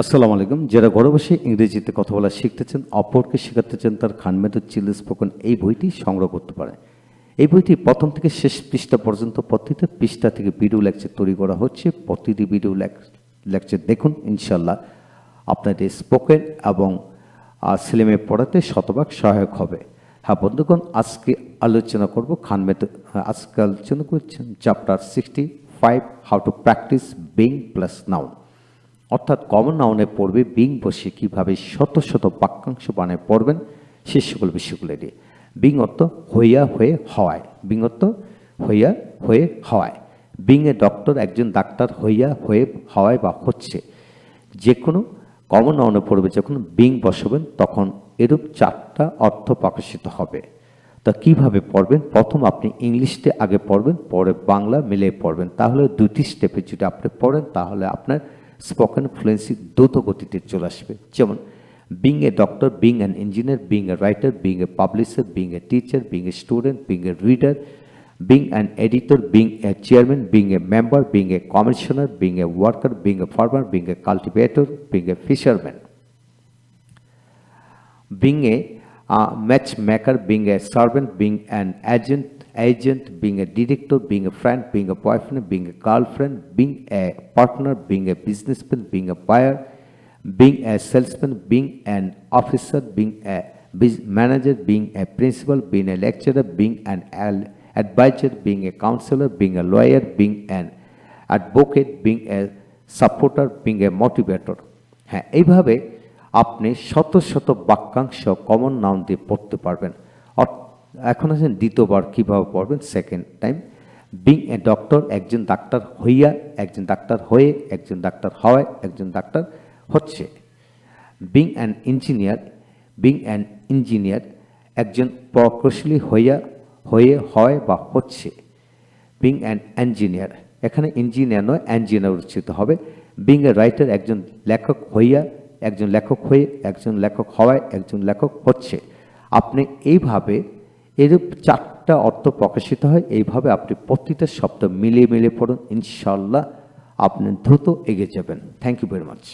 আসসালামু আলাইকুম। যারা ঘরে বসে ইংরেজিতে কথা বলা শিখতে চান অপরকে শেখাতে চান তার খানমেদুর চিল স্পোকেন এই বইটি সংগ্রহ করতে পারে। এই বইটি প্রথম থেকে শেষ পৃষ্ঠা পর্যন্ত প্রতিটা পৃষ্ঠা থেকে ভিডিও লেকচার তৈরি করা হচ্ছে। প্রতিটি ভিডিও লেকচার দেখুন ইনশাল্লাহ আপনাদের স্পোকেন এবং ছেলেমেয়ে পড়াতে শতভাগ সহায়ক হবে। হ্যাঁ বন্ধুগণ, আজকে আলোচনা করব খানমেদ, আজকে আলোচনা করছেন chapter sixty five how to practice being plus noun অর্থাৎ কমন নাউনে পড়বে বিং বসে কীভাবে শত শত বাক্যাংশ বানায় পড়বেন, সে সকল বিষয়গুলো নিয়ে। বিং অর্থ হইয়া হয়ে হওয়ায়। বিং অর্থ হইয়া হয়ে হওয়ায়। বিং এ ডক্টর একজন ডাক্তার হইয়া হয়ে হওয়ায় বা হচ্ছে। যে কোনো কমন নাউনে পড়বে, যখন বিং বসাবেন, তখন এরূপ চারটা অর্থ প্রকাশিত হবে। তা কীভাবে পড়বেন? প্রথম আপনি ইংলিশতে আগে পড়বেন, পরে বাংলা মিলে পড়বেন। তাহলে দুটি স্টেপে যদি আপনি পড়েন, তাহলে আপনার স্পোকেন ফ্লুয়েন্সি দ্রুত গতিতে চলে আসবে যেমন being a doctor being an engineer being a writer being a publisher being a teacher being a student being a reader being an editor being a chairman being a member being a commissioner being a worker being a farmer being a cultivator being a fisherman being a match maker being a servant being an agent agent, being a director, being a friend, being a boyfriend, being a girlfriend, being a partner, being a businessman, being a buyer, being a salesman, being an officer, being a bus- manager, being a principal, being a lecturer, being an al- advisor, being a counselor, being a lawyer, being an advocate, being a supporter, being a motivator. হ্যাঁ এইভাবে আপনি শত শত বাক্যাংশ common noun দিয়ে পড়তে পারবেন or- এখন আছেন দ্বিতীয়বার কীভাবে পড়বেন? Second time being a doctor একজন ডাক্তার হইয়া, একজন ডাক্তার হয়ে, একজন ডাক্তার হওয়ায়, একজন ডাক্তার হচ্ছে। Being an engineer being an engineer একজন প্রকৌশলী হইয়া, হয়ে, হয় বা হচ্ছে। বিং অ্যান ইঞ্জিনিয়ার এখানে ইঞ্জিনিয়ার নয় ইঞ্জিনিয়ার উচ্চিত হবে। বিং এ রাইটার একজন লেখক হইয়া, একজন লেখক হয়ে, একজন লেখক হওয়ায়, একজন লেখক হচ্ছে। আপনি এইভাবে এরূপ চারটা অর্থ প্রকাশিত হয়। এইভাবে আপনি প্রতিটা শব্দ মিলিয়ে মিলিয়ে পড়ুন। ইনশাল্লাহ আপনি দ্রুত এগিয়ে যাবেন। Thank you very much